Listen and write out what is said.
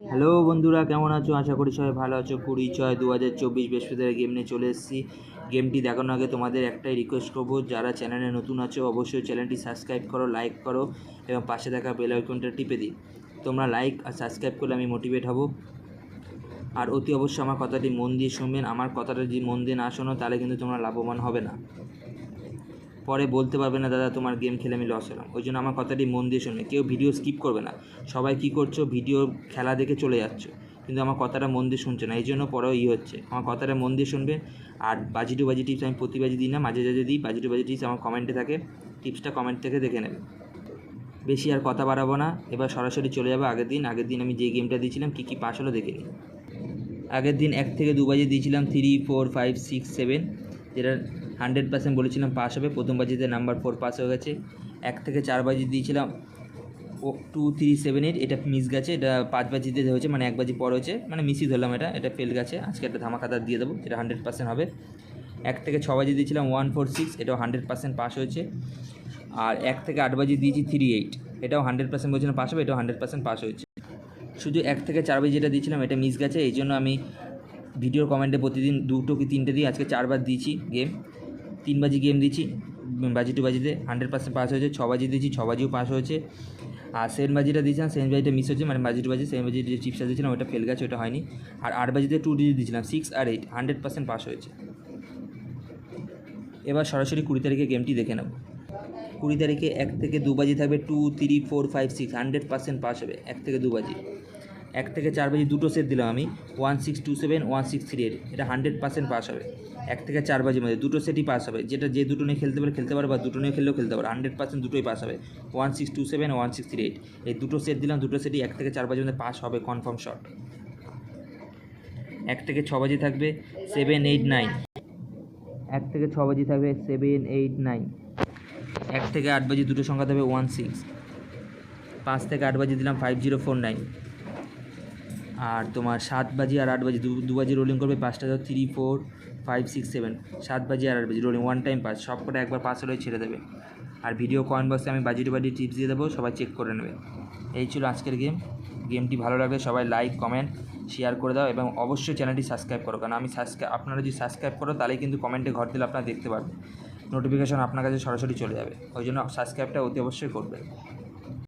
Hello বন্ধুরা, কেমন আছো? আশা করি সবাই ভালো আছো। কুড়ি ছয় দু হাজার চব্বিশ বৃহস্পতিবার গেম নিয়ে চলে এসেছি। গেমটি দেখানোর আগে তোমাদের একটাই রিকোয়েস্ট করব, যারা চ্যানেলে নতুন আছো, অবশ্যই চ্যানেলটি সাবস্ক্রাইব করো লাইক করো এবং পাশে থাকা বেল আইকনটা টিপে দিই তোমরা লাইক আর সাবস্ক্রাইব করলে আমি মোটিভেট হব। আর অতি অবশ্যই আমার কথাটি মন দিয়ে শুনবেন। আমার কথাটা যদি মন দিয়ে না শোনো, তাহলে কিন্তু তোমরা লাভবান হবে না। পরে বলতে পারবে না, দাদা, তোমার গেম খেলে আমি লস হলাম। ওই জন্য আমার কথাটি মন দিয়ে শুনবে। কেউ ভিডিও স্কিপ করবে না। সবাই কী করছ? ভিডিও খেলা দেখে চলে যাচ্ছ। কিন্তু আমার কথাটা মন দিয়ে শুনছে না। এই জন্য পরেও ই হচ্ছে। আমার কথাটা মন দিয়ে শুনবে। আর বাজি টু বাজি টিপস আমি প্রতি বাজি দিই না, মাঝে মাঝে দিই। বাজি টু বাজি টিপস আমার কমেন্টে থাকে। টিপসটা কমেন্ট থেকে দেখে নেবে। বেশি আর কথা বাড়াবো না। এবার সরাসরি চলে যাব আগের দিন। আগের দিন আমি যে গেমটা দিয়েছিলাম, কী কী পাস হলো দেখে নিই। আগের দিন এক থেকে দু বাজে দিয়েছিলাম three four five six seven যেটা হান্ড্রেড পার্সেন্ট বলেছিলাম পাস হবে। প্রথম বাজিতে নাম্বার ফোর পাস হয়ে গেছে। এক থেকে চার বাজি দিয়েছিলাম। ও টু থ্রি সেভেন এইট এটা মিস গেছে। এটা পাঁচ বাজিতে হয়েছে মানে এক বাজি পর হয়েছে। মানে মিসই ধরলাম এটা এটা ফেল গেছে। আজকে একটা ধামাকাদার দিয়ে দেবো, যেটা হান্ড্রেড পার্সেন্ট হবে। এক থেকে ছ বাজি দিয়েছিলাম ওয়ান ফোর সিক্স এটাও হান্ড্রেড পার্সেন্ট পাস হয়েছে। আর এক থেকে আট বাজি দিয়েছি থ্রি এইট এটাও হান্ড্রেড পার্সেন্ট বলছিলাম পাস হবে, এটাও হান্ড্রেড পার্সেন্ট পাস হয়েছে। শুধু এক থেকে চার বাজি যেটা দিয়েছিলাম, এটা মিস গেছে। এই জন্য আমি ভিডিওর কমেন্টে প্রতিদিন দুটো কি তিনটে দিয়ে আজকে চারবার দিয়েছি গেম তিন বাজি গেম দিয়েছি বাজি টু বাজিতে। হান্ড্রেড পার্সেন্ট পাস হয়েছে, ছ বাজি দিয়েছি, ছ বাজিও পাস হয়েছে। আর সেকেন্ড বাজিটা দিয়েছিলাম সেকেন্ড বাজিটা মিস হয়েছে মানে বাজি টু বাজি সেকেন্ড বাজি যে চিপসটা দিয়েছিলাম, ওটা ফেল গেছে, ওটা হয়নি। আর আট বাজিতে টু ডিজিট দিয়েছিলাম সিক্স আর এইট হান্ড্রেড পার্সেন্ট পাস হয়েছে। এবার সরাসরি কুড়ি তারিখে গেমটি দেখে নেব। কুড়ি তারিখে এক থেকে দু বাজি থাকবে two three four five six hundred percent pass হবে, এক থেকে দু বাজি। এক থেকে চার বাজি দুটো সেট দিলাম আমি one six two seven one six three eight এটা হান্ড্রেড পার্সেন্ট পাস হবে। এক থেকে চার বাজির মধ্যে দুটো সেটই পাস হবে। যেটা যে দুটো নিয়ে খেলতে পারে খেলতে পারে বা দুটো নিয়ে খেললেও খেলতে পারে হান্ড্রেড পার্সেন্ট দুটোই পাস হবে। One six two seven one six three eight এই দুটো সেট দিলাম, দুটো সেটই এক থেকে চার বাজির মধ্যে পাস হবে কনফার্ম শট এক থেকে ছ বাজি থাকবে সেভেন এইট নাইন এক থেকে ছ বাজি থাকবে সেভেন এইট নাইন এক থেকে আট বাজি দুটো সংখ্যা থাকবে ওয়ান সিক্স পাঁচ থেকে আট বাজি দিলাম ফাইভ জিরো ফোর নাইন আর তোমার সাত বাজি আর আট বাজি, দু বাজি রোলিং করবে পাঁচটা, ধর three four five six seven সাত বাজি আর আট বাজি রোলিং ওয়ান টাইম পাস সব কটা একবার পাস হলে ছেড়ে দেবে। আর ভিডিও কয়েন বক্সে আমি বাজি টু বাজি টিপস দিয়ে দেবো, সবাই চেক করে নেবে। এই ছিল আজকের গেম গেমটি ভালো লাগলে সবাই লাইক কমেন্ট শেয়ার করে দাও এবং অবশ্যই চ্যানেলটি সাবস্ক্রাইব করো। কারণ আমি সাবস্ক্রাইব আপনারা যদি সাবস্ক্রাইব করো তাহলে কিন্তু কমেন্টে ঘর দিলে আপনারা দেখতে পারবেন। নোটিফিকেশন আপনার কাছে সরাসরি চলে যাবে। ওই জন্য সাবস্ক্রাইবটা অতি অবশ্যই করবেন